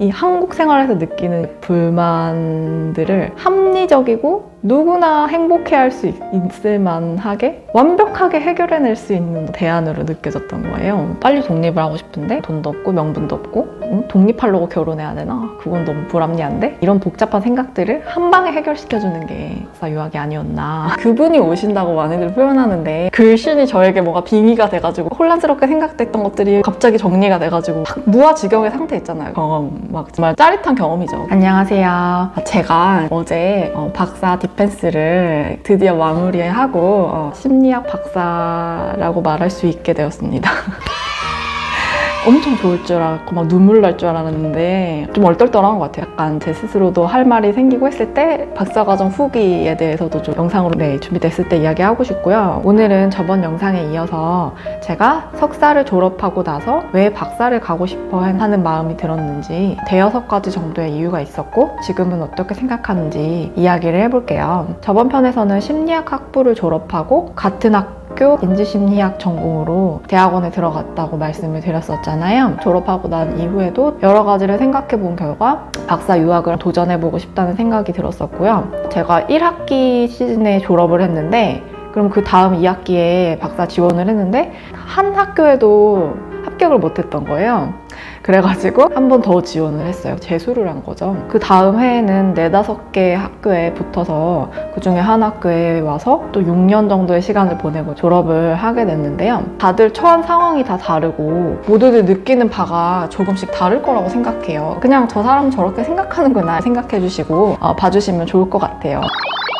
이 한국 생활에서 느끼는 불만들을 합리적이고 누구나 행복해할 수 있- 있을 만하게 완벽하게 해결해낼 수 있는 대안으로 느껴졌던 거예요. 빨리 독립을 하고 싶은데 돈도 없고 명분도 없고 응? 독립하려고 결혼해야 되나? 그건 너무 불합리한데? 이런 복잡한 생각들을 한 방에 해결시켜주는 게 박사 유학이 아니었나. 그분이 오신다고 많이들 표현하는데 글씨이 저에게 뭐가 빙의가 돼가지고 혼란스럽게 생각됐던 것들이 갑자기 정리가 돼가지고 막 무아지경의 상태 있잖아요. 경험 막 정말 짜릿한 경험이죠. 안녕하세요. 아, 제가 어제 어, 박사 디펜스를 드디어 마무리하고 어, 심리학 박사라고 말할 수 있게 되었습니다. 엄청 좋을 줄 알았고 막 눈물 날 줄 알았는데 좀 얼떨떨한 것 같아요. 약간 제 스스로도 할 말이 생기고 했을 때 박사과정 후기에 대해서도 좀 영상으로 네, 준비됐을 때 이야기하고 싶고요. 오늘은 저번 영상에 이어서 제가 석사를 졸업하고 나서 왜 박사를 가고 싶어 하는 마음이 들었는지 대여섯 가지 정도의 이유가 있었고 지금은 어떻게 생각하는지 이야기를 해볼게요. 저번 편에서는 심리학 학부를 졸업하고 같은 학 학교 인지심리학 전공으로 대학원에 들어갔다고 말씀을 드렸었잖아요. 졸업하고 난 이후에도 여러 가지를 생각해 본 결과 박사 유학을 도전해 보고 싶다는 생각이 들었었고요. 제가 1학기 시즌에 졸업을 했는데 그럼 그 다음 2학기에 박사 지원을 했는데 한 학교에도 합격을 못했던 거예요. 그래가지고 한 번 더 지원을 했어요. 재수를 한 거죠. 그 다음 해에는 네다섯 개 학교에 붙어서 그 중에 한 학교에 와서 또 6년 정도의 시간을 보내고 졸업을 하게 됐는데요. 다들 처한 상황이 다 다르고 모두들 느끼는 바가 조금씩 다를 거라고 생각해요. 그냥 저 사람은 저렇게 생각하는구나 생각해 주시고 어, 봐주시면 좋을 것 같아요.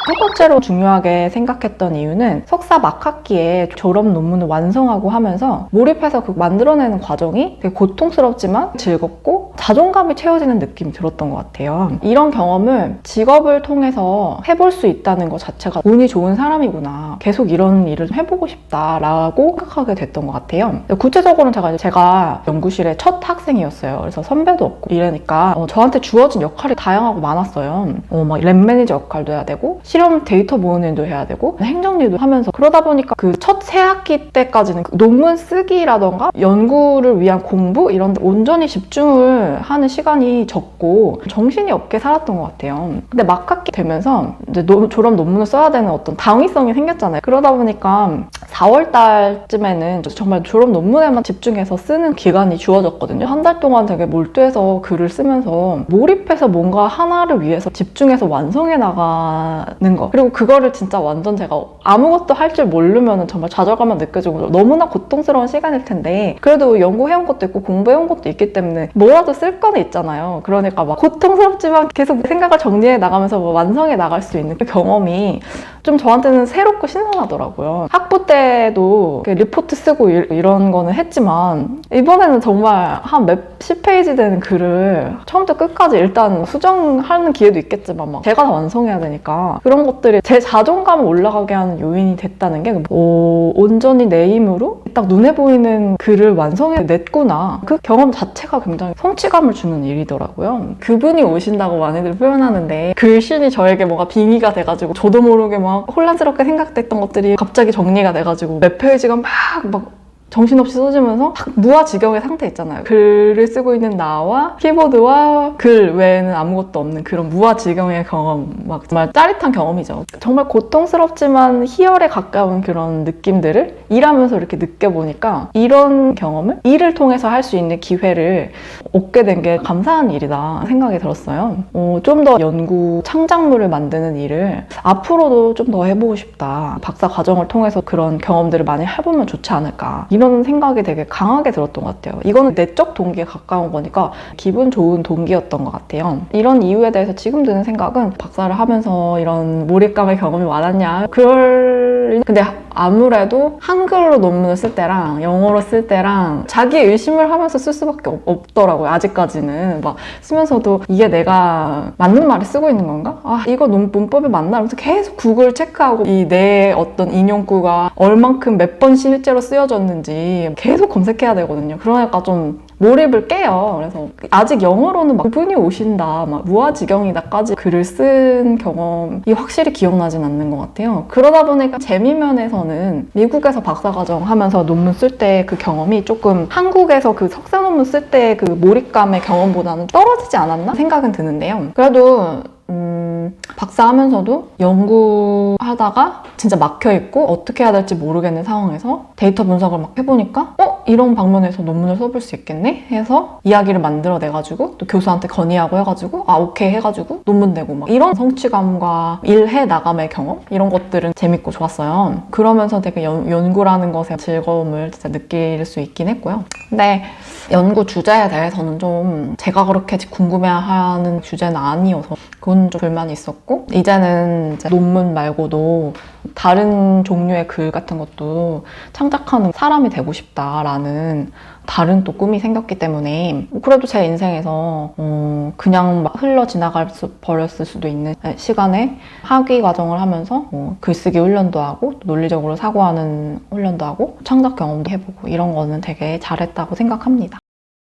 첫 번째로 중요하게 생각했던 이유는 석사 막학기에 졸업 논문을 완성하고 하면서 몰입해서 그 만들어내는 과정이 되게 고통스럽지만 즐겁고 자존감이 채워지는 느낌이 들었던 것 같아요. 이런 경험을 직업을 통해서 해볼 수 있다는 것 자체가 운이 좋은 사람이구나. 계속 이런 일을 좀 해보고 싶다라고 생각하게 됐던 것 같아요. 구체적으로는 제가 제가 연구실의 첫 학생이었어요. 그래서 선배도 없고 이러니까 어, 저한테 주어진 역할이 다양하고 많았어요. 어, 막 랩 매니저 역할도 해야 되고 실험 데이터 일도 해야 되고 행정 일도 하면서 그러다 보니까 그첫새 학기 때까지는 그 논문 쓰기라던가 연구를 위한 공부 이런 데 온전히 집중을 하는 시간이 적고 정신이 없게 살았던 것 같아요. 근데 막학기 되면서 이제 노- 졸업 논문을 써야 되는 어떤 당위성이 생겼잖아요. 그러다 보니까 4월 달쯤에는 정말 졸업 논문에만 집중해서 쓰는 기간이 주어졌거든요. 한 달 동안 되게 몰두해서 글을 쓰면서 몰입해서 뭔가 하나를 위해서 집중해서 완성해 나가 는 거. 그리고 그거를 진짜 완전 제가 아무것도 할 줄 모르면 정말 좌절감만 느껴지고 너무나 고통스러운 시간일 텐데 그래도 연구해온 것도 있고 공부해온 것도 있기 때문에 뭐라도 쓸 거는 있잖아요. 그러니까 막 고통스럽지만 계속 생각을 정리해 나가면서 뭐 완성해 나갈 수 있는 그 경험이 좀 저한테는 새롭고 신선하더라고요. 학부 때도 리포트 쓰고 이- 이런 거는 했지만 이번에는 정말 한 몇십 페이지 되는 글을 처음부터 끝까지 일단 수정하는 기회도 있겠지만 막 제가 다 완성해야 되니까 그런 것들이 제 자존감을 올라가게 하는 요인이 됐다는 게 오, 온전히 내 힘으로 딱 눈에 보이는 글을 완성해 냈구나. 그 경험 자체가 굉장히 성취감을 주는 일이더라고요. 그분이 오신다고 많이들 표현하는데 글씨이 저에게 뭐가 빙의가 돼가지고 저도 모르게 막 혼란스럽게 생각됐던 것들이 갑자기 정리가 돼가지고 몇 페이지가 막, 막 정신없이 써지면서 막 무아 지경의 상태 있잖아요. 글을 쓰고 있는 나와 키보드와 글 외에는 아무것도 없는 그런 무아 지경의 경험, 막 정말 짜릿한 경험이죠. 정말 고통스럽지만 희열에 가까운 그런 느낌들을 일하면서 이렇게 느껴보니까 이런 경험을 일을 통해서 할 수 있는 기회를 얻게 된 게 감사한 일이다 생각이 들었어요. 좀더 연구 창작물을 만드는 일을 앞으로도 좀 더 해보고 싶다. 박사 과정을 통해서 그런 경험들을 많이 해보면 좋지 않을까. 이런 생각이 되게 강하게 들었던 것 같아요. 이거는 내적 동기에 가까운 거니까 기분 좋은 동기였던 것 같아요. 이런 이유에 대해서 지금 드는 생각은 박사를 하면서 이런 몰입감의 경험이 많았냐. 그럴 근데 아무래도 한글로 논문을 쓸 때랑 영어로 쓸 때랑 자기 의심을 하면서 쓸 수밖에 없, 없더라고요. 아직까지는 막 쓰면서도 이게 내가 맞는 말을 쓰고 있는 건가? 아 이거 논- 문법이 맞나? 하면서 계속 구글 체크하고 이 내 어떤 인용구가 얼만큼 몇 번 실제로 쓰여졌는지 계속 검색해야 되거든요. 그러니까 좀 몰입을 깨요. 그래서 아직 영어로는 막 그분이 오신다, 막 무아지경이다까지 글을 쓴 경험이 확실히 기억나진 않는 것 같아요. 그러다 보니까 재미 면에서는 미국에서 박사과정 하면서 논문 쓸 때 그 경험이 조금 한국에서 그 석사 논문 쓸 때 그 몰입감의 경험보다는 떨어지지 않았나 생각은 드는데요. 그래도 음, 박사 하면서도 연구하다가 진짜 막혀 있고 어떻게 해야 될지 모르겠는 상황에서 데이터 분석을 막 해보니까 어 이런 방면에서 논문을 써볼 수 있겠네 해서 이야기를 만들어내 가지고 또 교수한테 건의하고 해가지고 아 오케이 해가지고 논문 내고 막 이런 성취감과 일해 나감의 경험 이런 것들은 재밌고 좋았어요. 그러면서 되게 연, 연구라는 것에 즐거움을 진짜 느낄 수 있긴 했고요. 근데 연구 주제에 대해서는 좀 제가 그렇게 궁금해하는 주제는 아니어서 그건 좀 불만이 있었고 이제는 이제 논문 말고도 다른 종류의 글 같은 것도 창작하는 사람이 되고 싶다라는 다른 또 꿈이 생겼기 때문에 그래도 제 인생에서 어, 그냥 막 흘러 지나갈 수, 버렸을 수도 있는 시간에 학위 과정을 하면서 뭐 글쓰기 훈련도 하고 또 논리적으로 사고하는 훈련도 하고 창작 경험도 해보고 이런 거는 되게 잘했다고 생각합니다.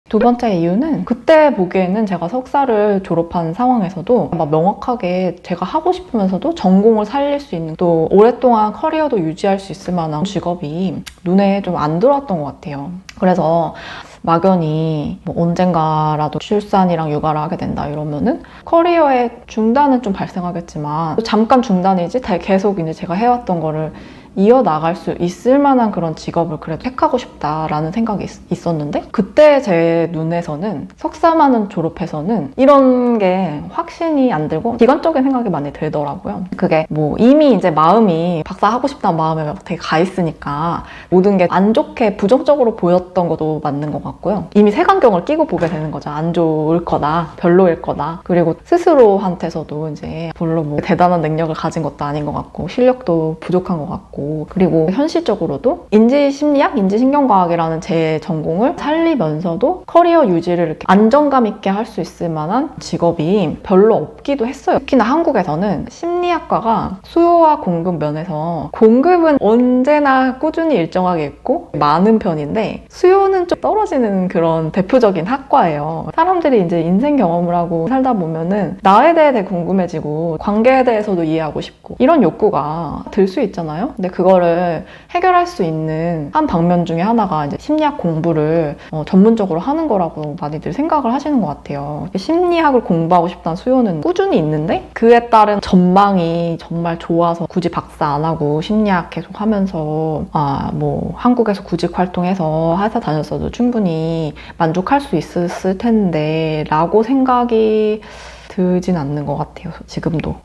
두 번째 이유는 그때 보기에는 제가 석사를 졸업한 상황에서도 막 명확하게 제가 하고 싶으면서도 전공을 살릴 수 있는 또 오랫동안 커리어도 유지할 수 있을 만한 직업이 눈에 좀 안 들어왔던 것 같아요. 그래서 막연히 뭐 언젠가라도 출산이랑 육아를 하게 된다 이러면은 커리어의 중단은 좀 발생하겠지만 잠깐 중단이지 계속 이제 제가 해왔던 거를 이어나갈 수 있을 만한 그런 직업을 그래도 택하고 싶다라는 생각이 있, 었는데 그때 제 눈에서는 석사만은 졸업해서는 이런 게 확신이 안 들고 비관적인 생각이 많이 들더라고요. 그게 뭐 이미 이제 마음이 박사 하고 싶다는 마음에 되게 가 있으니까 모든 게 안 좋게 부정적으로 보였던 것도 맞는 것 같고요. 이미 색안경을 끼고 보게 되는 거죠. 안 좋을 거다, 별로일 거다. 그리고 스스로한테서도 이제 별로 뭐 대단한 능력을 가진 것도 아닌 것 같고 실력도 부족한 것 같고 있고 그리고 현실적으로도 인지심리학, 인지신경과학이라는 제 전공을 살리면서도 커리어 유지를 이렇게 안정감 있게 할 수 있을 만한 직업이 별로 없기도 했어요. 특히나 한국에서는 심리학과가 수요와 공급 면에서 공급은 언제나 꾸준히 일정하게 있고 많은 편인데 수요는 좀 떨어지는 그런 대표적인 학과예요. 사람들이 이제 인생 경험을 하고 살다 보면은 나에 대해 궁금해지고 관계에 대해서도 이해하고 싶고 이런 욕구가 들 수 있잖아요. 근데 그거를 해결할 수 있는 한 방면 중에 하나가 이제 심리학 공부를 어, 전문적으로 하는 거라고 많이들 생각을 하시는 것 같아요. 심리학을 공부하고 싶다는 수요는 꾸준히 있는데 그에 따른 전망이 정말 좋아서 굳이 박사 안 하고 심리학 계속 하면서 아, 뭐 한국에서 구직 활동해서 회사 다녔어도 충분히 만족할 수 있었을 텐데 라고 생각이 들진 않는 것 같아요. 지금도.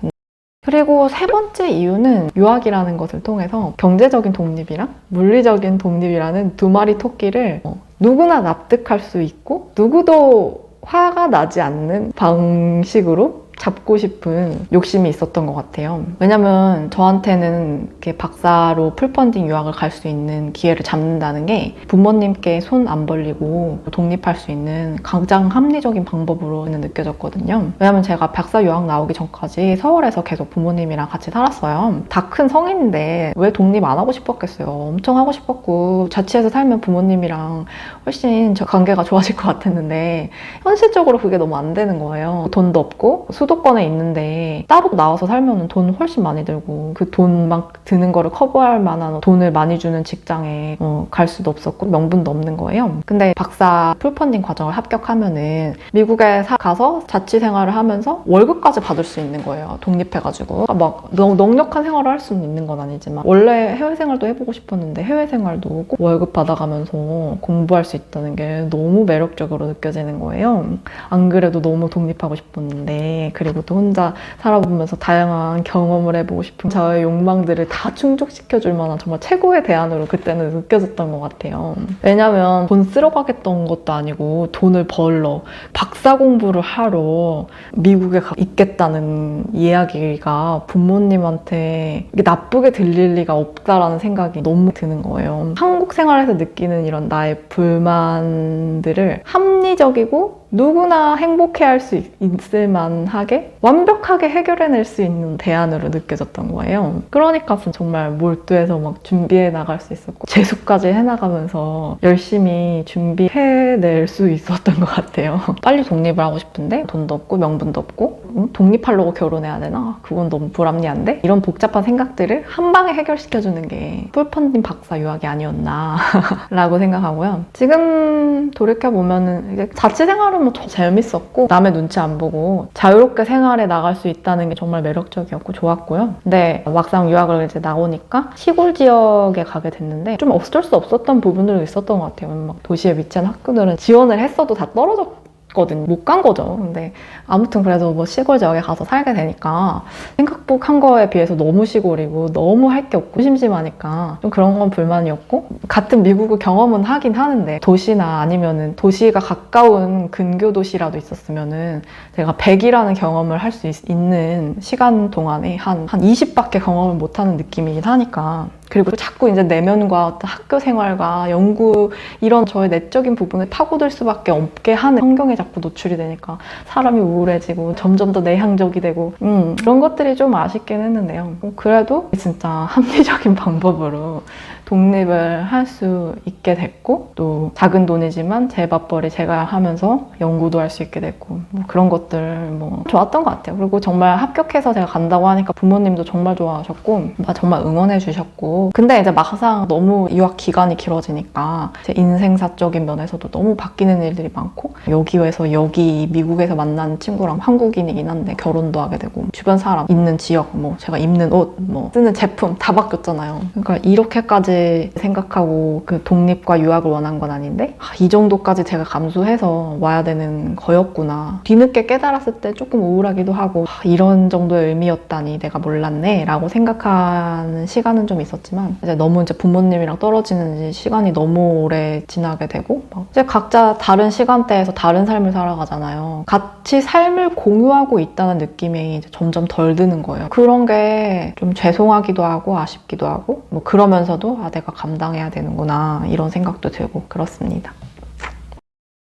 그리고 세 번째 이유는 유학이라는 것을 통해서 경제적인 독립이랑 물리적인 독립이라는 두 마리 토끼를 어, 누구나 납득할 수 있고 누구도 화가 나지 않는 방식으로 잡고 싶은 욕심이 있었던 것 같아요. 왜냐면 저한테는 이렇게 박사로 풀펀딩 유학을 갈 수 있는 기회를 잡는다는 게 부모님께 손 안 벌리고 독립할 수 있는 가장 합리적인 방법으로는 느껴졌거든요. 왜냐면 제가 박사 유학 나오기 전까지 서울에서 계속 부모님이랑 같이 살았어요. 다 큰 성인인데 왜 독립 안 하고 싶었겠어요. 엄청 하고 싶었고 자취해서 살면 부모님이랑 훨씬 저 관계가 좋아질 것 같았는데 현실적으로 그게 너무 안 되는 거예요. 돈도 없고 수 수도권에 있는데 따로 나와서 살면 돈 훨씬 많이 들고 그돈막 드는 거를 커버할 만한 돈을 많이 주는 직장에 어, 갈 수도 없었고 명분도 없는 거예요. 근데 박사 풀펀딩 과정을 합격하면은 미국에 사, 가서 자취 생활을 하면서 월급까지 받을 수 있는 거예요. 독립해가지고 그러니까 막 너무 넉넉한 생활을 할 수는 있는 건 아니지만 원래 해외 생활도 해보고 싶었는데 해외 생활도 꼭 월급 받아가면서 공부할 수 있다는 게 너무 매력적으로 느껴지는 거예요. 안 그래도 너무 독립하고 싶었는데 그리고 또 혼자 살아보면서 다양한 경험을 해보고 싶은 저의 욕망들을 다 충족시켜줄 만한 정말 최고의 대안으로 그때는 느껴졌던 것 같아요. 왜냐면 돈 쓰러 가겠던 것도 아니고 돈을 벌러 박사 공부를 하러 미국에 가 있겠다는 이야기가 부모님한테 나쁘게 들릴 리가 없다라는 생각이 너무 드는 거예요. 한국 생활에서 느끼는 이런 나의 불만들을 합리적이고 누구나 행복해할 수 있- 있을 만하게 완벽하게 해결해낼 수 있는 대안으로 느껴졌던 거예요. 그러니까 정말 몰두해서 막 준비해 나갈 수 있었고 재수까지 해나가면서 열심히 준비해낼 수 있었던 것 같아요. 빨리 독립을 하고 싶은데 돈도 없고 명분도 없고 음? 독립하려고 결혼해야 되나? 그건 너무 불합리한데? 이런 복잡한 생각들을 한 방에 해결시켜주는 게 풀펀딩 박사 유학이 아니었나 라고 생각하고요. 지금 돌이켜보면 은 이게 자취 생활 은뭐 재밌었고 남의 눈치 안 보고 자유롭게 생활에 나갈 수 있다는 게 정말 매력적이었고 좋았고요. 근데 막상 유학을 이제 나오니까 시골 지역에 가게 됐는데 좀 어쩔 수 없었던 부분들도 있었던 것 같아요. 막 도시에 위치한 학교들은 지원을 했어도 다 떨어졌 거든요. 못 간 거죠. 근데 아무튼 그래도 뭐 시골 지역에 가서 살게 되니까 생각한 거에 비해서 너무 시골이고 너무 할 게 없고 심심하니까 좀 그런 건 불만이었고 같은 미국을 경험은 하긴 하는데 도시나 아니면은 도시가 가까운 근교 도시라도 있었으면은 제가 100이라는 경험을 할 수 있는 시간 동안에 한, 한 20밖에 경험을 못하는 느낌이긴 하니까 그리고 자꾸 이제 내면과 어떤 학교 생활과 연구 이런 저의 내적인 부분을 파고들 수밖에 없게 하는 환경에 자꾸 노출이 되니까 사람이 우울해지고 점점 더 내향적이 되고 음, 그런 것들이 좀 아쉽긴 했는데요. 뭐 그래도 진짜 합리적인 방법으로 독립을 할 수 있게 됐고 또 작은 돈이지만 제 밥벌이 제가 하면서 연구도 할 수 있게 됐고 뭐 그런 것들 뭐 좋았던 것 같아요. 그리고 정말 합격해서 제가 간다고 하니까 부모님도 정말 좋아하셨고 막 정말 응원해 주셨고 근데 이제 막상 너무 유학 기간이 길어지니까 제 인생사적인 면에서도 너무 바뀌는 일들이 많고 여기에서 여기 미국에서 만난 친구랑 한국인이긴 한데 결혼도 하게 되고 주변 사람 있는 지역 뭐 제가 입는 옷 뭐 쓰는 제품 다 바뀌었잖아요. 그러니까 이렇게까지 생각하고 그 독립과 유학을 원한 건 아닌데 아, 이 정도까지 제가 감수해서 와야 되는 거였구나. 뒤늦게 깨달았을 때 조금 우울하기도 하고 아, 이런 정도의 의미였다니 내가 몰랐네 라고 생각하는 시간은 좀 있었지만 이제 너무 이제 부모님이랑 떨어지는 시간이 너무 오래 지나게 되고 막 이제 각자 다른 시간대에서 다른 삶을 살아가잖아요. 같이 삶을 공유하고 있다는 느낌이 이제 점점 덜 드는 거예요. 그런 게 좀 죄송하기도 하고 아쉽기도 하고 뭐 그러면서도 아 내가 감당해야 되는구나 이런 생각도 들고 그렇습니다.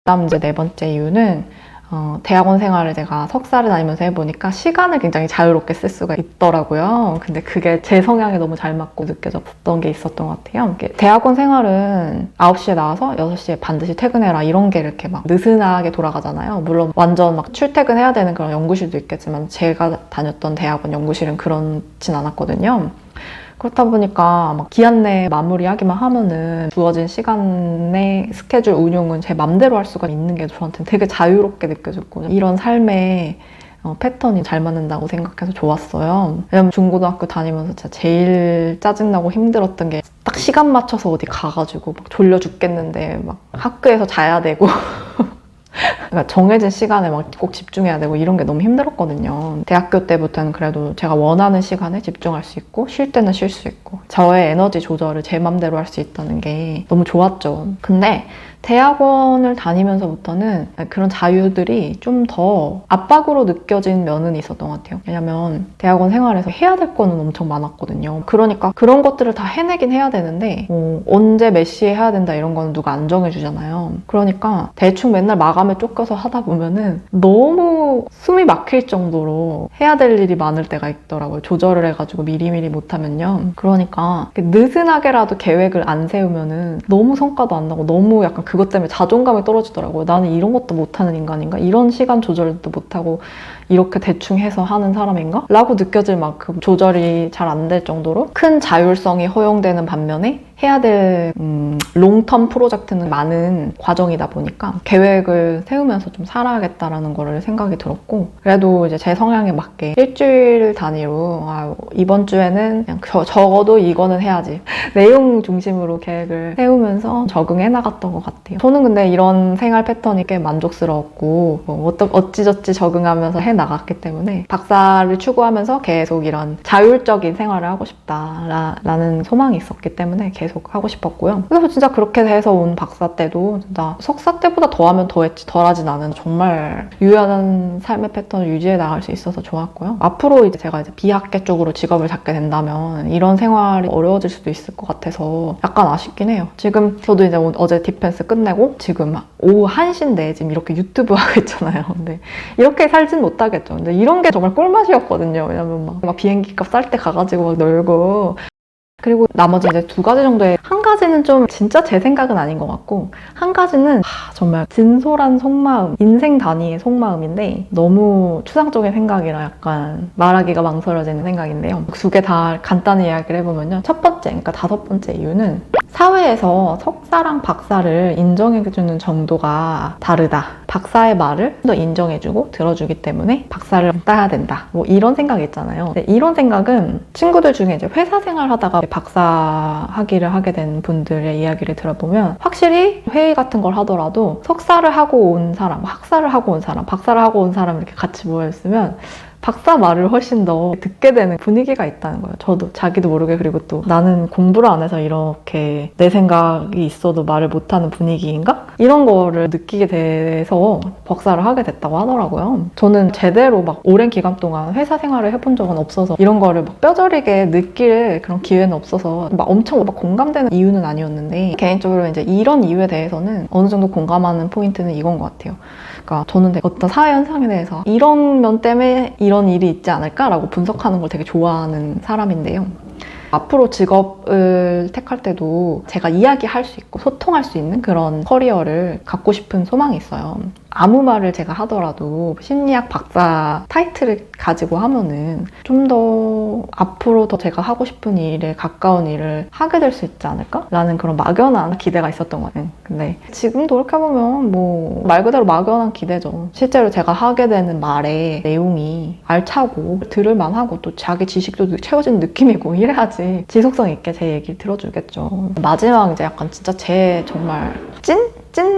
그다음 이제 네 번째 이유는 어, 대학원 생활을 제가 석사를 다니면서 해보니까 시간을 굉장히 자유롭게 쓸 수가 있더라고요. 근데 그게 제 성향에 너무 잘 맞고 느껴졌던 게 있었던 것 같아요. 대학원 생활은 9시에 나와서 6시에 반드시 퇴근해라 이런 게 이렇게 막 느슨하게 돌아가잖아요. 물론 완전 막 출퇴근해야 되는 그런 연구실도 있겠지만 제가 다녔던 대학원 연구실은 그렇진 않았거든요. 그렇다 보니까 막 기한 내에 마무리하기만 하면은 주어진 시간의 스케줄 운용은 제 맘대로 할 수가 있는 게 저한테는 되게 자유롭게 느껴졌고 이런 삶의 어, 패턴이 잘 맞는다고 생각해서 좋았어요. 왜냐면 중고등학교 다니면서 진짜 제일 짜증나고 힘들었던 게 딱 시간 맞춰서 어디 가가지고 막 졸려 죽겠는데 막 학교에서 자야 되고 그러니까 정해진 시간에 막 꼭 집중해야 되고 이런 게 너무 힘들었거든요. 대학교 때부터는 그래도 제가 원하는 시간에 집중할 수 있고 쉴 때는 쉴 수 있고 저의 에너지 조절을 제 맘대로 할 수 있다는 게 너무 좋았죠. 근데 대학원을 다니면서부터는 그런 자유들이 좀 더 압박으로 느껴진 면은 있었던 것 같아요. 왜냐면 대학원 생활에서 해야 될 거는 엄청 많았거든요. 그러니까 그런 것들을 다 해내긴 해야 되는데 뭐 언제 몇 시에 해야 된다 이런 거는 누가 안 정해주잖아요. 그러니까 대충 맨날 마감에 쫓겨서 하다 보면은 너무 숨이 막힐 정도로 해야 될 일이 많을 때가 있더라고요. 조절을 해가지고 미리미리 못하면요. 그러니까 느슨하게라도 계획을 안 세우면은 너무 성과도 안 나고 너무 약간 그것 때문에 자존감이 떨어지더라고요. 나는 이런 것도 못하는 인간인가? 이런 시간 조절도 못하고 이렇게 대충 해서 하는 사람인가? 라고 느껴질 만큼 조절이 잘 안 될 정도로 큰 자율성이 허용되는 반면에 해야 될 음, 롱텀 프로젝트는 많은 과정이다 보니까 계획을 세우면서 좀 살아야겠다라는 거를 생각이 들었고 그래도 이제 제 성향에 맞게 일주일 단위로 아, 이번 주에는 그냥 저- 적어도 이거는 해야지 내용 중심으로 계획을 세우면서 적응해 나갔던 것 같아요. 저는 근데 이런 생활 패턴이 꽤 만족스러웠고 뭐 어떠, 어찌저찌 적응하면서 해 나갔기 때문에 박사를 추구하면서 계속 이런 자율적인 생활을 하고 싶다라는 소망이 있었기 때문에 계속 계속 하고 싶었고요. 그래서 진짜 그렇게 해서 온 박사 때도 진짜 석사 때보다 더하면 더했지 덜하진 않은 정말 유연한 삶의 패턴을 유지해 나갈 수 있어서 좋았고요. 앞으로 이제 제가 이제 비학계 쪽으로 직업을 잡게 된다면 이런 생활이 어려워질 수도 있을 것 같아서 약간 아쉽긴 해요. 지금 저도 이제 오- 어제 디펜스 끝내고 지금 막 오후 1시인데 지금 이렇게 유튜브 하고 있잖아요. 근데 이렇게 살진 못하겠죠. 근데 이런 게 정말 꿀맛이었거든요. 왜냐면 막, 막 비행기 값 쌀 때 가가지고 막 놀고. 그리고 나머지 이제 두 가지 정도의 한 가지는 좀 진짜 제 생각은 아닌 것 같고 한 가지는 하, 정말 진솔한 속마음, 인생 단위의 속마음인데 너무 추상적인 생각이라 약간 말하기가 망설여지는 생각인데요. 두 개 다 간단히 이야기를 해보면요. 첫 번째, 그러니까 다섯 번째 이유는 사회에서 석사랑 박사를 인정해주는 정도가 다르다. 박사의 말을 더 인정해주고 들어주기 때문에 박사를 따야 된다. 뭐 이런 생각 있잖아요. 이런 생각은 친구들 중에 이제 회사 생활 하다가 박사 학위를 하게 된 분들의 이야기를 들어보면 확실히 회의 같은 걸 하더라도 석사를 하고 온 사람, 학사를 하고 온 사람, 박사를 하고 온 사람 이렇게 같이 모여있으면 박사 말을 훨씬 더 듣게 되는 분위기가 있다는 거예요. 저도 자기도 모르게 그리고 또 나는 공부를 안 해서 이렇게 내 생각이 있어도 말을 못하는 분위기인가? 이런 거를 느끼게 돼서 박사를 하게 됐다고 하더라고요. 저는 제대로 막 오랜 기간 동안 회사 생활을 해본 적은 없어서 이런 거를 막 뼈저리게 느낄 그런 기회는 없어서 막 엄청 막 공감되는 이유는 아니었는데 개인적으로 이제 이런 이유에 대해서는 어느 정도 공감하는 포인트는 이건 것 같아요. 그러니까 저는 어떤 사회 현상에 대해서 이런 면 때문에 이런 일이 있지 않을까라고 분석하는 걸 되게 좋아하는 사람인데요. 앞으로 직업을 택할 때도 제가 이야기할 수 있고 소통할 수 있는 그런 커리어를 갖고 싶은 소망이 있어요. 아무 말을 제가 하더라도 심리학 박사 타이틀을 가지고 하면은 좀 더 앞으로 더 제가 하고 싶은 일에 가까운 일을 하게 될 수 있지 않을까 라는 그런 막연한 기대가 있었던 거예요. 근데 지금 돌이켜보면 뭐 말 그대로 막연한 기대죠. 실제로 제가 하게 되는 말의 내용이 알차고 들을만 하고 또 자기 지식도 채워진 느낌이고 이래야지 지속성 있게 제 얘기를 들어주겠죠. 마지막 이제 약간 진짜 제 정말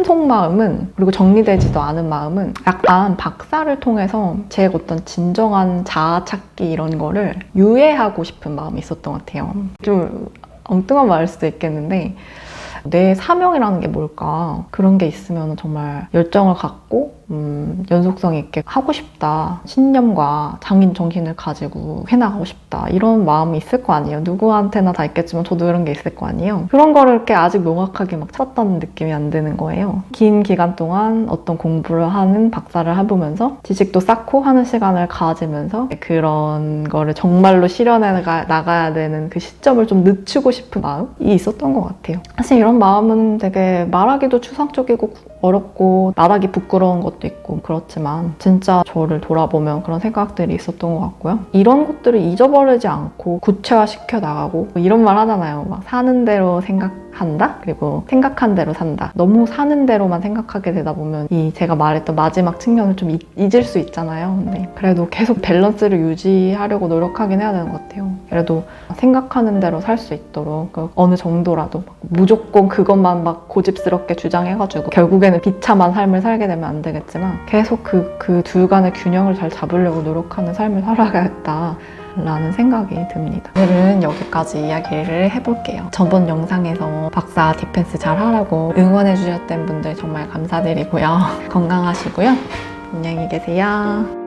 찐? 찐 속마음은 그리고 정리되지도 않은 마음은 약간 박사를 통해서 제 어떤 진정한 자아 찾기 이런 거를 유예하고 싶은 마음이 있었던 것 같아요. 좀 엉뚱한 말일 수도 있겠는데 내 사명이라는 게 뭘까 그런 게 있으면 정말 열정을 갖고 음, 연속성 있게 하고 싶다. 신념과 장인 정신을 가지고 해나가고 싶다. 이런 마음이 있을 거 아니에요. 누구한테나 다 있겠지만 저도 그런 게 있을 거 아니에요. 그런 거를 이렇게 아직 명확하게 막 찾았다는 느낌이 안 드는 거예요. 긴 기간 동안 어떤 공부를 하는 박사를 해보면서 지식도 쌓고 하는 시간을 가지면서 그런 거를 정말로 실현해 나가- 나가야 되는 그 시점을 좀 늦추고 싶은 마음이 있었던 것 같아요. 사실 이런 마음은 되게 말하기도 추상적이고 어렵고 말하기 부끄러 운 것도 있고 그렇지만 진짜 저를 돌아보면 그런 생각들이 있었던 것 같고요. 이런 것들을 잊어버리지 않고 구체화 시켜 나가고 뭐 이런 말 하잖아요. 막 사는 대로 생각한다? 그리고 생각한 대로 산다. 너무 사는 대로만 생각하게 되다 보면 이 제가 말했던 마지막 측면을 좀 잊- 잊을 수 있잖아요. 근데 그래도 계속 밸런스를 유지하려고 노력하긴 해야 되는 것 같아요. 그래도 생각하는 대로 살 수 있도록 그 어느 정도라도 막 무조건 그것만 막 고집스럽게 주장해가지고 결국에는 비참한 삶을 살게 되면 안 되겠지만 계속 그, 그 둘간의 균형을 잘 잡으려고 노력하는 삶을 살아가겠다. 라는 생각이 듭니다. 오늘은 여기까지 이야기를 해볼게요. 저번 영상에서 박사 디펜스 잘 하라고 응원해주셨던 분들 정말 감사드리고요. 건강하시고요. 안녕히 계세요.